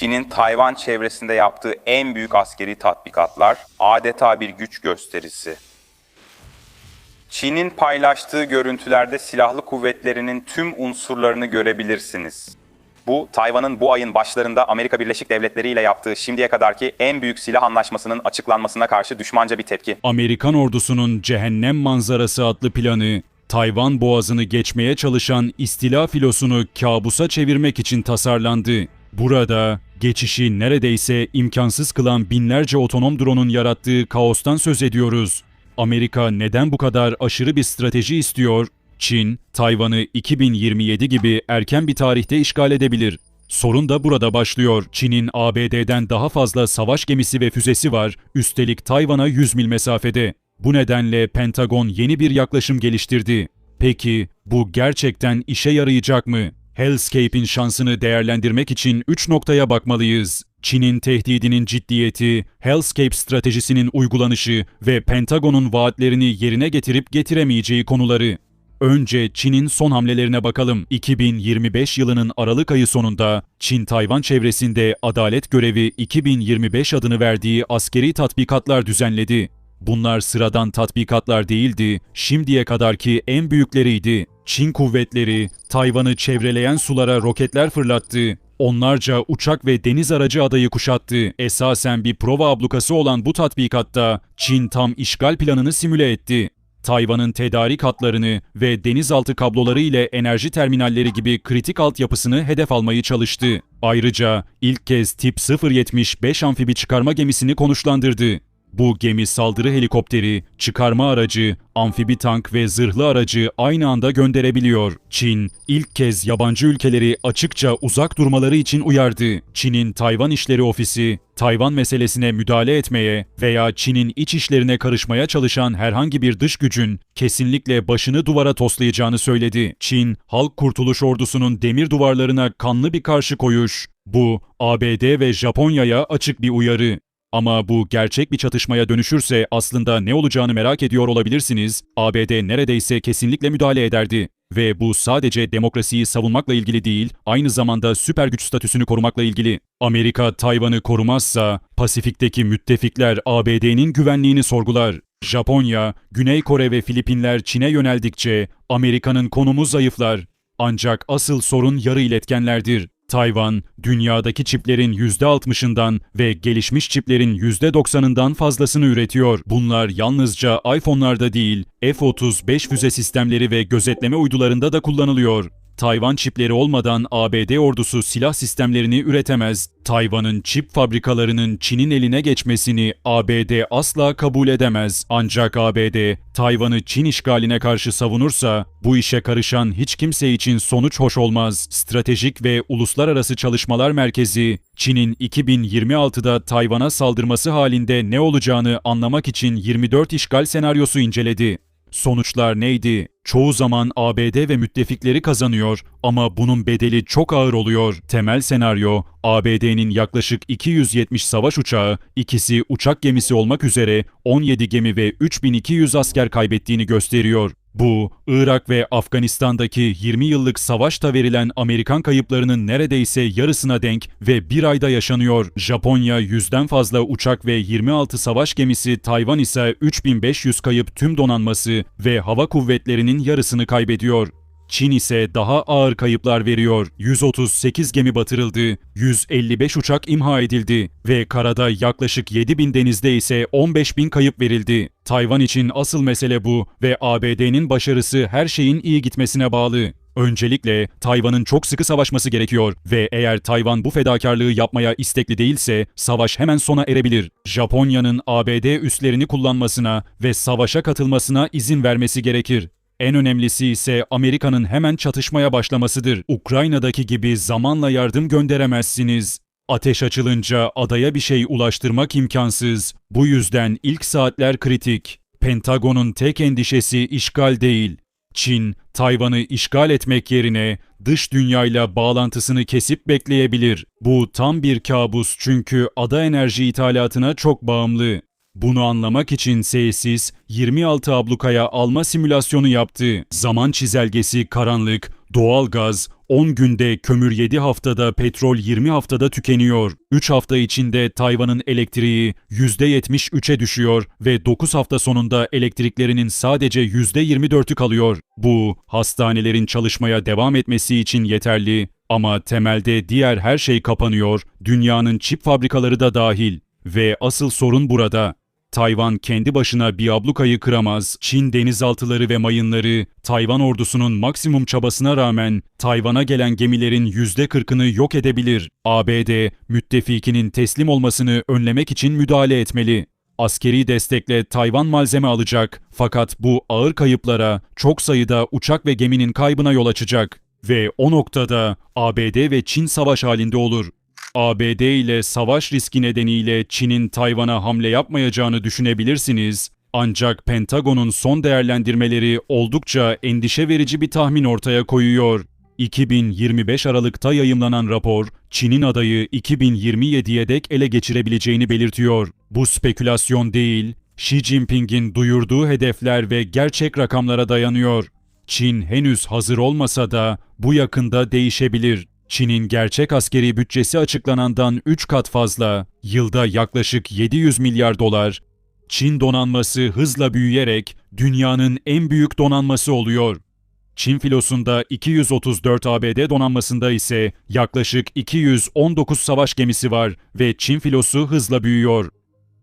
Çin'in Tayvan çevresinde yaptığı en büyük askeri tatbikatlar adeta bir güç gösterisi. Çin'in paylaştığı görüntülerde silahlı kuvvetlerinin tüm unsurlarını görebilirsiniz. Bu, Tayvan'ın bu ayın başlarında Amerika Birleşik Devletleri ile yaptığı şimdiye kadarki en büyük silah anlaşmasının açıklanmasına karşı düşmanca bir tepki. Amerikan ordusunun Cehennem Manzarası adlı planı, Tayvan boğazını geçmeye çalışan istila filosunu kabusa çevirmek için tasarlandı. Burada geçişi neredeyse imkansız kılan binlerce otonom drone'un yarattığı kaostan söz ediyoruz. Amerika neden bu kadar aşırı bir strateji istiyor? Çin, Tayvan'ı 2027 gibi erken bir tarihte işgal edebilir. Sorun da burada başlıyor. Çin'in ABD'den daha fazla savaş gemisi ve füzesi var, üstelik Tayvan'a 100 mil mesafede. Bu nedenle Pentagon yeni bir yaklaşım geliştirdi. Peki bu gerçekten işe yarayacak mı? Hellscape'in şansını değerlendirmek için 3 noktaya bakmalıyız. Çin'in tehdidinin ciddiyeti, Hellscape stratejisinin uygulanışı ve Pentagon'un vaatlerini yerine getirip getiremeyeceği konuları. Önce Çin'in son hamlelerine bakalım. 2025 yılının Aralık ayı sonunda Çin-Tayvan çevresinde adalet görevi 2025 adını verdiği askeri tatbikatlar düzenledi. Bunlar sıradan tatbikatlar değildi, şimdiye kadarki en büyükleriydi. Çin kuvvetleri Tayvan'ı çevreleyen sulara roketler fırlattı. Onlarca uçak ve deniz aracı adayı kuşattı. Esasen bir prova ablukası olan bu tatbikatta Çin tam işgal planını simüle etti. Tayvan'ın tedarik hatlarını ve denizaltı kabloları ile enerji terminalleri gibi kritik altyapısını hedef almayı çalıştı. Ayrıca ilk kez tip 075 amfibi çıkarma gemisini konuşlandırdı. Bu gemi saldırı helikopteri, çıkarma aracı, amfibi tank ve zırhlı aracı aynı anda gönderebiliyor. Çin, ilk kez yabancı ülkeleri açıkça uzak durmaları için uyardı. Çin'in Tayvan İşleri Ofisi, Tayvan meselesine müdahale etmeye veya Çin'in iç işlerine karışmaya çalışan herhangi bir dış gücün kesinlikle başını duvara toslayacağını söyledi. Çin, Halk Kurtuluş Ordusu'nun demir duvarlarına kanlı bir karşı koyuş. Bu, ABD ve Japonya'ya açık bir uyarı. Ama bu gerçek bir çatışmaya dönüşürse aslında ne olacağını merak ediyor olabilirsiniz. ABD neredeyse kesinlikle müdahale ederdi. Ve bu sadece demokrasiyi savunmakla ilgili değil, aynı zamanda süper güç statüsünü korumakla ilgili. Amerika Tayvan'ı korumazsa Pasifik'teki müttefikler ABD'nin güvenliğini sorgular. Japonya, Güney Kore ve Filipinler Çin'e yöneldikçe Amerika'nın konumu zayıflar. Ancak asıl sorun yarı iletkenlerdir. Tayvan, dünyadaki çiplerin %60'ından ve gelişmiş çiplerin %90'ından fazlasını üretiyor. Bunlar yalnızca iPhone'larda değil, F-35 füze sistemleri ve gözetleme uydularında da kullanılıyor. Tayvan çipleri olmadan ABD ordusu silah sistemlerini üretemez. Tayvan'ın çip fabrikalarının Çin'in eline geçmesini ABD asla kabul edemez. Ancak ABD, Tayvan'ı Çin işgaline karşı savunursa bu işe karışan hiç kimse için sonuç hoş olmaz. Stratejik ve Uluslararası Çalışmalar Merkezi, Çin'in 2026'da Tayvan'a saldırması halinde ne olacağını anlamak için 24 işgal senaryosu inceledi. Sonuçlar neydi? Çoğu zaman ABD ve müttefikleri kazanıyor ama bunun bedeli çok ağır oluyor. Temel senaryo, ABD'nin yaklaşık 270 savaş uçağı, ikisi uçak gemisi olmak üzere 17 gemi ve 3200 asker kaybettiğini gösteriyor. Bu, Irak ve Afganistan'daki 20 yıllık savaşta verilen Amerikan kayıplarının neredeyse yarısına denk ve bir ayda yaşanıyor. Japonya yüzden fazla uçak ve 26 savaş gemisi, Tayvan ise 3500 kayıp tüm donanması ve hava kuvvetlerinin yarısını kaybediyor. Çin ise daha ağır kayıplar veriyor. 138 gemi batırıldı, 155 uçak imha edildi ve karada yaklaşık 7000 denizde ise 15000 kayıp verildi. Tayvan için asıl mesele bu ve ABD'nin başarısı her şeyin iyi gitmesine bağlı. Öncelikle Tayvan'ın çok sıkı savaşması gerekiyor ve eğer Tayvan bu fedakarlığı yapmaya istekli değilse savaş hemen sona erebilir. Japonya'nın ABD üslerini kullanmasına ve savaşa katılmasına izin vermesi gerekir. En önemlisi ise Amerika'nın hemen çatışmaya başlamasıdır. Ukrayna'daki gibi zamanla yardım gönderemezsiniz. Ateş açılınca adaya bir şey ulaştırmak imkansız. Bu yüzden ilk saatler kritik. Pentagon'un tek endişesi işgal değil. Çin, Tayvan'ı işgal etmek yerine dış dünyayla bağlantısını kesip bekleyebilir. Bu tam bir kabus çünkü ada enerji ithalatına çok bağımlı. Bunu anlamak için Sesis 26 ablukaya alma simülasyonu yaptı. Zaman çizelgesi karanlık, doğal gaz, 10 günde kömür 7 haftada, petrol 20 haftada tükeniyor. 3 hafta içinde Tayvan'ın elektriği %73'e düşüyor ve 9 hafta sonunda elektriklerinin sadece %24'ü kalıyor. Bu, hastanelerin çalışmaya devam etmesi için yeterli ama temelde diğer her şey kapanıyor, dünyanın çip fabrikaları da dahil. Ve asıl sorun burada. Tayvan kendi başına bir ablukayı kıramaz. Çin denizaltıları ve mayınları Tayvan ordusunun maksimum çabasına rağmen Tayvan'a gelen gemilerin %40'ını yok edebilir. ABD müttefikinin teslim olmasını önlemek için müdahale etmeli. Askeri destekle Tayvan malzeme alacak fakat bu ağır kayıplara, çok sayıda uçak ve geminin kaybına yol açacak. Ve o noktada ABD ve Çin savaş halinde olur. ABD ile savaş riski nedeniyle Çin'in Tayvan'a hamle yapmayacağını düşünebilirsiniz. Ancak Pentagon'un son değerlendirmeleri oldukça endişe verici bir tahmin ortaya koyuyor. 2025 Aralık'ta yayımlanan rapor, Çin'in adayı 2027'ye dek ele geçirebileceğini belirtiyor. Bu spekülasyon değil, Xi Jinping'in duyurduğu hedefler ve gerçek rakamlara dayanıyor. Çin henüz hazır olmasa da bu yakında değişebilir. Çin'in gerçek askeri bütçesi açıklanandan 3 kat fazla, yılda yaklaşık 700 milyar dolar. Çin donanması hızla büyüyerek dünyanın en büyük donanması oluyor. Çin filosunda 234 ABD donanmasında ise yaklaşık 219 savaş gemisi var ve Çin filosu hızla büyüyor.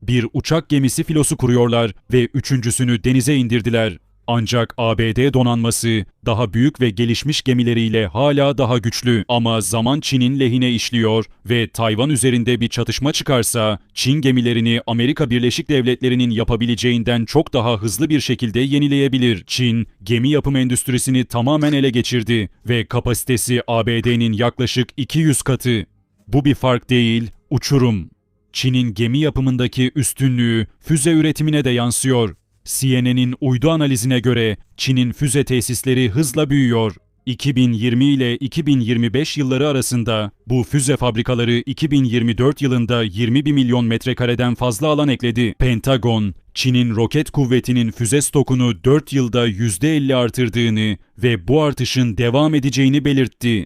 Bir uçak gemisi filosu kuruyorlar ve üçüncüsünü denize indirdiler. Ancak ABD donanması daha büyük ve gelişmiş gemileriyle hala daha güçlü ama zaman Çin'in lehine işliyor ve Tayvan üzerinde bir çatışma çıkarsa Çin gemilerini Amerika Birleşik Devletleri'nin yapabileceğinden çok daha hızlı bir şekilde yenileyebilir. Çin gemi yapım endüstrisini tamamen ele geçirdi ve kapasitesi ABD'nin yaklaşık 200 katı. Bu bir fark değil, uçurum. Çin'in gemi yapımındaki üstünlüğü füze üretimine de yansıyor. CNN'in uydu analizine göre Çin'in füze tesisleri hızla büyüyor. 2020 ile 2025 yılları arasında bu füze fabrikaları 2024 yılında 21 milyon metrekareden fazla alan ekledi. Pentagon, Çin'in roket kuvvetinin füze stokunu 4 yılda %50 artırdığını ve bu artışın devam edeceğini belirtti.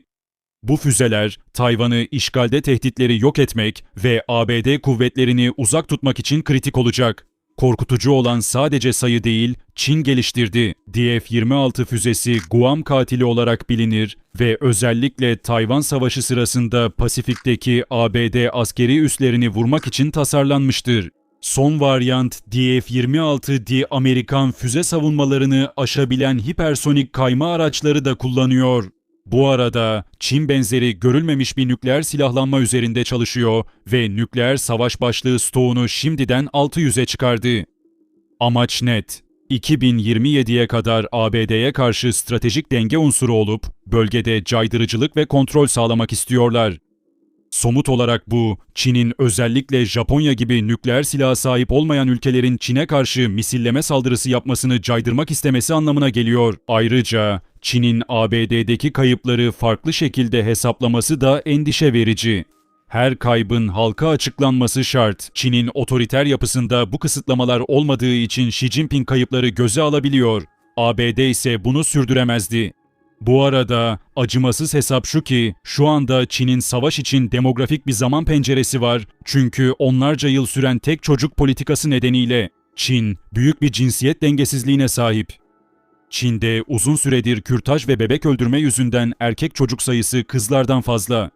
Bu füzeler Tayvan'ı işgalde tehditleri yok etmek ve ABD kuvvetlerini uzak tutmak için kritik olacak. Korkutucu olan sadece sayı değil, Çin geliştirdi. DF-26 füzesi Guam katili olarak bilinir ve özellikle Tayvan Savaşı sırasında Pasifik'teki ABD askeri üslerini vurmak için tasarlanmıştır. Son varyant DF-26D Amerikan füze savunmalarını aşabilen hipersonik kayma araçları da kullanıyor. Bu arada Çin benzeri görülmemiş bir nükleer silahlanma üzerinde çalışıyor ve nükleer savaş başlığı stoğunu şimdiden 600'e çıkardı. Amaç net. 2027'ye kadar ABD'ye karşı stratejik denge unsuru olup bölgede caydırıcılık ve kontrol sağlamak istiyorlar. Somut olarak bu, Çin'in özellikle Japonya gibi nükleer silaha sahip olmayan ülkelerin Çin'e karşı misilleme saldırısı yapmasını caydırmak istemesi anlamına geliyor. Ayrıca Çin'in ABD'deki kayıpları farklı şekilde hesaplaması da endişe verici. Her kaybın halka açıklanması şart. Çin'in otoriter yapısında bu kısıtlamalar olmadığı için Xi Jinping kayıpları göze alabiliyor. ABD ise bunu sürdüremezdi. Bu arada acımasız hesap şu ki şu anda Çin'in savaş için demografik bir zaman penceresi var. Çünkü onlarca yıl süren tek çocuk politikası nedeniyle Çin büyük bir cinsiyet dengesizliğine sahip. Çin'de uzun süredir kürtaj ve bebek öldürme yüzünden erkek çocuk sayısı kızlardan fazla.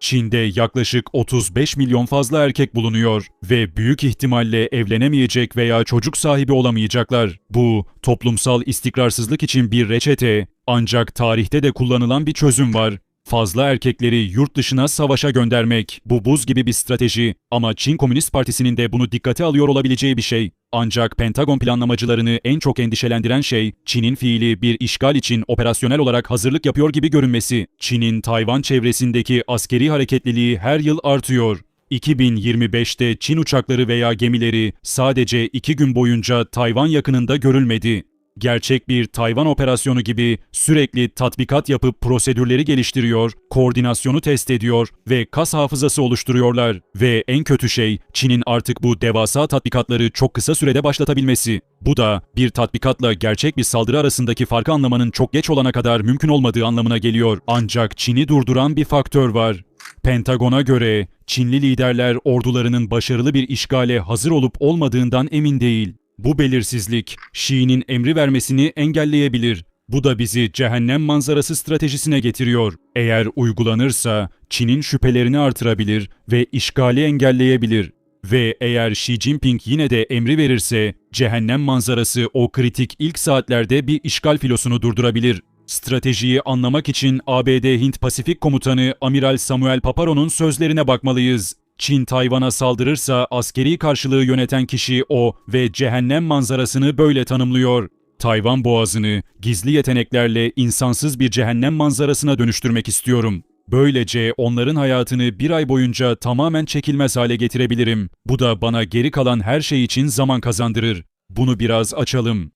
Çin'de yaklaşık 35 milyon fazla erkek bulunuyor ve büyük ihtimalle evlenemeyecek veya çocuk sahibi olamayacaklar. Bu toplumsal istikrarsızlık için bir reçete ancak tarihte de kullanılan bir çözüm var. Fazla erkekleri yurt dışına savaşa göndermek. Bu buz gibi bir strateji ama Çin Komünist Partisi'nin de bunu dikkate alıyor olabileceği bir şey. Ancak Pentagon planlamacılarını en çok endişelendiren şey Çin'in fiili bir işgal için operasyonel olarak hazırlık yapıyor gibi görünmesi. Çin'in Tayvan çevresindeki askeri hareketliliği her yıl artıyor. 2025'te Çin uçakları veya gemileri sadece iki gün boyunca Tayvan yakınında görülmedi. Gerçek bir Tayvan operasyonu gibi sürekli tatbikat yapıp prosedürleri geliştiriyor, koordinasyonu test ediyor ve kas hafızası oluşturuyorlar. Ve en kötü şey Çin'in artık bu devasa tatbikatları çok kısa sürede başlatabilmesi. Bu da bir tatbikatla gerçek bir saldırı arasındaki farkı anlamanın çok geç olana kadar mümkün olmadığı anlamına geliyor. Ancak Çin'i durduran bir faktör var. Pentagon'a göre Çinli liderler ordularının başarılı bir işgale hazır olup olmadığından emin değil. Bu belirsizlik Şii'nin emri vermesini engelleyebilir. Bu da bizi cehennem manzarası stratejisine getiriyor. Eğer uygulanırsa Çin'in şüphelerini artırabilir ve işgali engelleyebilir. Ve eğer Xi Jinping yine de emri verirse cehennem manzarası o kritik ilk saatlerde bir işgal filosunu durdurabilir. Stratejiyi anlamak için ABD Hint Pasifik Komutanı Amiral Samuel Paparo'nun sözlerine bakmalıyız. Çin Tayvan'a saldırırsa askeri karşılığı yöneten kişi o ve cehennem manzarasını böyle tanımlıyor. Tayvan boğazını gizli yeteneklerle insansız bir cehennem manzarasına dönüştürmek istiyorum. Böylece onların hayatını bir ay boyunca tamamen çekilmez hale getirebilirim. Bu da bana geri kalan her şey için zaman kazandırır. Bunu biraz açalım.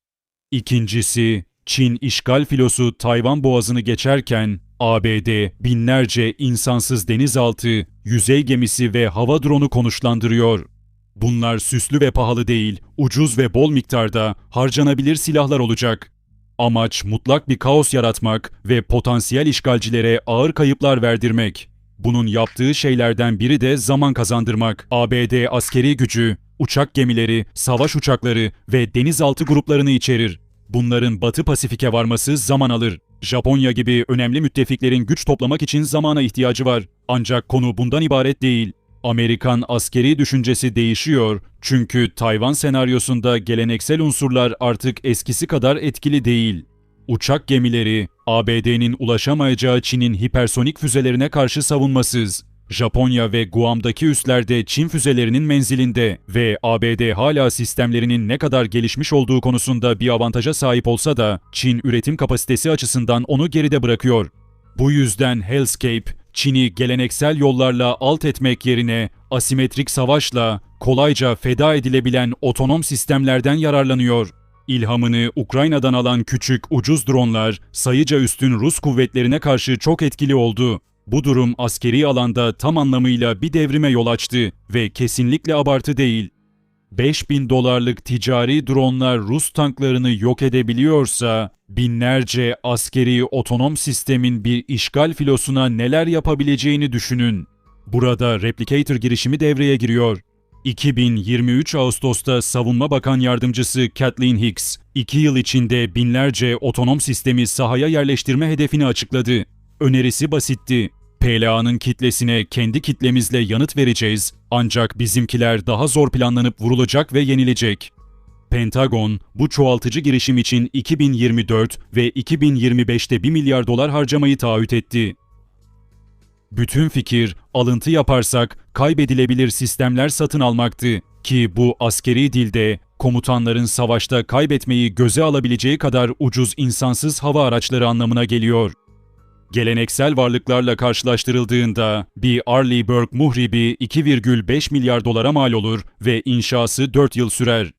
İkincisi, Çin işgal filosu Tayvan boğazını geçerken ABD binlerce insansız denizaltı, yüzey gemisi ve hava dronu konuşlandırıyor. Bunlar süslü ve pahalı değil, ucuz ve bol miktarda harcanabilir silahlar olacak. Amaç mutlak bir kaos yaratmak ve potansiyel işgalcilere ağır kayıplar verdirmek. Bunun yaptığı şeylerden biri de zaman kazandırmak. ABD askeri gücü, uçak gemileri, savaş uçakları ve denizaltı gruplarını içerir. Bunların Batı Pasifik'e varması zaman alır. Japonya gibi önemli müttefiklerin güç toplamak için zamana ihtiyacı var. Ancak konu bundan ibaret değil. Amerikan askeri düşüncesi değişiyor çünkü Tayvan senaryosunda geleneksel unsurlar artık eskisi kadar etkili değil. Uçak gemileri, ABD'nin ulaşamayacağı Çin'in hipersonik füzelerine karşı savunmasız. Japonya ve Guam'daki üslerde Çin füzelerinin menzilinde ve ABD hala sistemlerinin ne kadar gelişmiş olduğu konusunda bir avantaja sahip olsa da Çin üretim kapasitesi açısından onu geride bırakıyor. Bu yüzden Hellscape, Çin'i geleneksel yollarla alt etmek yerine asimetrik savaşla kolayca feda edilebilen otonom sistemlerden yararlanıyor. İlhamını Ukrayna'dan alan küçük ucuz dronlar sayıca üstün Rus kuvvetlerine karşı çok etkili oldu. Bu durum askeri alanda tam anlamıyla bir devrime yol açtı ve kesinlikle abartı değil. 5000 dolarlık ticari dronlar Rus tanklarını yok edebiliyorsa, binlerce askeri otonom sistemin bir işgal filosuna neler yapabileceğini düşünün. Burada Replicator girişimi devreye giriyor. 2023 Ağustos'ta Savunma Bakan Yardımcısı Kathleen Hicks, 2 yıl içinde binlerce otonom sistemi sahaya yerleştirme hedefini açıkladı. Önerisi basitti. PLA'nın kitlesine kendi kitlemizle yanıt vereceğiz ancak bizimkiler daha zor planlanıp vurulacak ve yenilecek. Pentagon bu çoğaltıcı girişim için 2024 ve 2025'te 1 milyar dolar harcamayı taahhüt etti. Bütün fikir, alıntı yaparsak kaybedilebilir sistemler satın almaktı ki bu askeri dilde komutanların savaşta kaybetmeyi göze alabileceği kadar ucuz insansız hava araçları anlamına geliyor. Geleneksel varlıklarla karşılaştırıldığında bir Arleigh Burke muhribi 2,5 milyar dolara mal olur ve inşası 4 yıl sürer.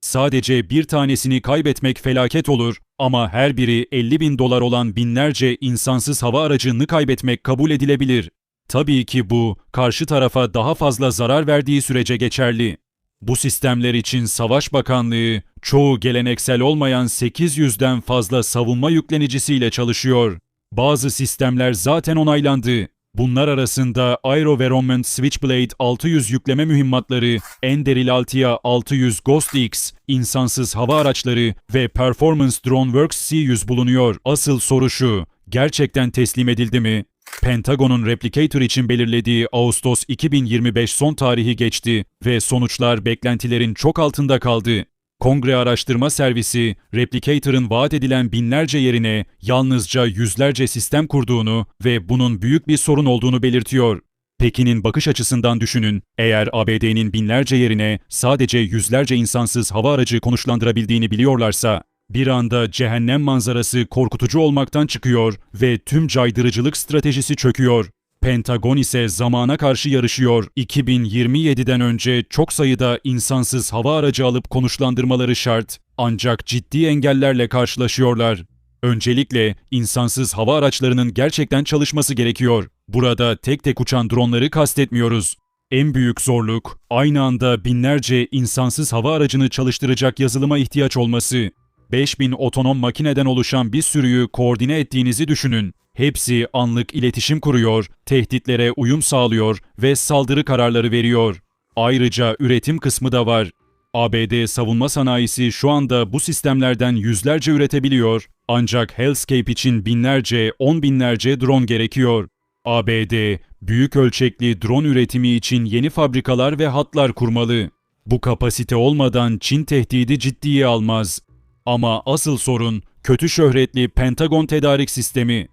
Sadece bir tanesini kaybetmek felaket olur ama her biri 50 bin dolar olan binlerce insansız hava aracını kaybetmek kabul edilebilir. Tabii ki bu, karşı tarafa daha fazla zarar verdiği sürece geçerli. Bu sistemler için Savaş Bakanlığı, çoğu geleneksel olmayan 800'den fazla savunma yüklenicisiyle çalışıyor. Bazı sistemler zaten onaylandı. Bunlar arasında Aeroverament Switchblade 600 yükleme mühimmatları, Enderil Altia 600 Ghost X, insansız hava araçları ve Performance Drone Works C100 bulunuyor. Asıl soru şu, gerçekten teslim edildi mi? Pentagon'un Replicator için belirlediği Ağustos 2025 son tarihi geçti ve sonuçlar beklentilerin çok altında kaldı. Kongre Araştırma Servisi, Replicator'ın vaat edilen binlerce yerine yalnızca yüzlerce sistem kurduğunu ve bunun büyük bir sorun olduğunu belirtiyor. Pekin'in bakış açısından düşünün, eğer ABD'nin binlerce yerine sadece yüzlerce insansız hava aracı konuşlandırabildiğini biliyorlarsa, bir anda cehennem manzarası korkutucu olmaktan çıkıyor ve tüm caydırıcılık stratejisi çöküyor. Pentagon ise zamana karşı yarışıyor. 2027'den önce çok sayıda insansız hava aracı alıp konuşlandırmaları şart. Ancak ciddi engellerle karşılaşıyorlar. Öncelikle insansız hava araçlarının gerçekten çalışması gerekiyor. Burada tek tek uçan dronları kastetmiyoruz. En büyük zorluk aynı anda binlerce insansız hava aracını çalıştıracak yazılıma ihtiyaç olması. 5000 otonom makineden oluşan bir sürüyü koordine ettiğinizi düşünün. Hepsi anlık iletişim kuruyor, tehditlere uyum sağlıyor ve saldırı kararları veriyor. Ayrıca üretim kısmı da var. ABD savunma sanayisi şu anda bu sistemlerden yüzlerce üretebiliyor. Ancak Hellscape için binlerce, on binlerce drone gerekiyor. ABD, büyük ölçekli drone üretimi için yeni fabrikalar ve hatlar kurmalı. Bu kapasite olmadan Çin tehdidi ciddiye almaz. Ama asıl sorun kötü şöhretli Pentagon tedarik sistemi.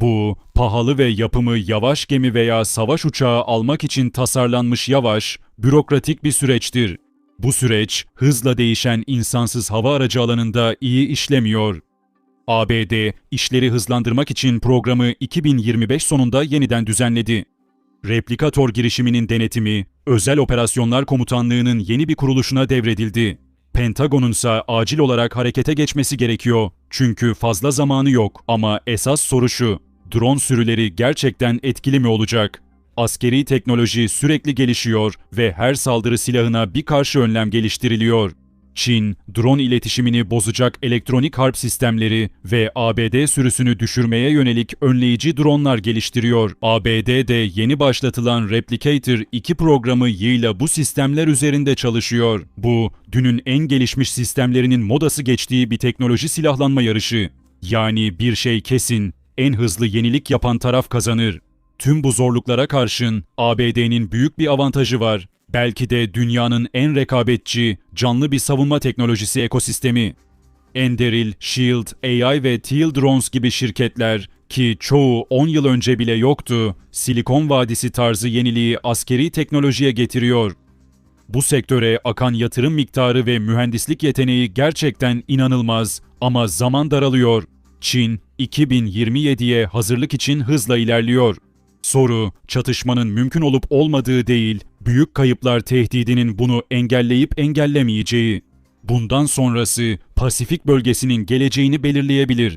Bu, pahalı ve yapımı yavaş gemi veya savaş uçağı almak için tasarlanmış yavaş, bürokratik bir süreçtir. Bu süreç, hızla değişen insansız hava aracı alanında iyi işlemiyor. ABD, işleri hızlandırmak için programı 2025 sonunda yeniden düzenledi. Replikator girişiminin denetimi, Özel Operasyonlar Komutanlığı'nın yeni bir kuruluşuna devredildi. Pentagon'un ise acil olarak harekete geçmesi gerekiyor. Çünkü fazla zamanı yok ama esas soru şu. Drone sürüleri gerçekten etkili mi olacak? Askeri teknoloji sürekli gelişiyor ve her saldırı silahına bir karşı önlem geliştiriliyor. Çin, drone iletişimini bozacak elektronik harp sistemleri ve ABD sürüsünü düşürmeye yönelik önleyici dronlar geliştiriyor. ABD'de yeni başlatılan Replicator 2 programı yığıyla bu sistemler üzerinde çalışıyor. Bu, dünün en gelişmiş sistemlerinin modası geçtiği bir teknoloji silahlanma yarışı. Yani bir şey kesin, en hızlı yenilik yapan taraf kazanır. Tüm bu zorluklara karşın ABD'nin büyük bir avantajı var. Belki de dünyanın en rekabetçi, canlı bir savunma teknolojisi ekosistemi. Enderil, Shield, AI ve Teal Drones gibi şirketler ki çoğu 10 yıl önce bile yoktu, Silikon Vadisi tarzı yeniliği askeri teknolojiye getiriyor. Bu sektöre akan yatırım miktarı ve mühendislik yeteneği gerçekten inanılmaz ama zaman daralıyor. Çin 2027'ye hazırlık için hızla ilerliyor. Soru, çatışmanın mümkün olup olmadığı değil, büyük kayıplar tehdidinin bunu engelleyip engellemeyeceği. Bundan sonrası Pasifik bölgesinin geleceğini belirleyebilir.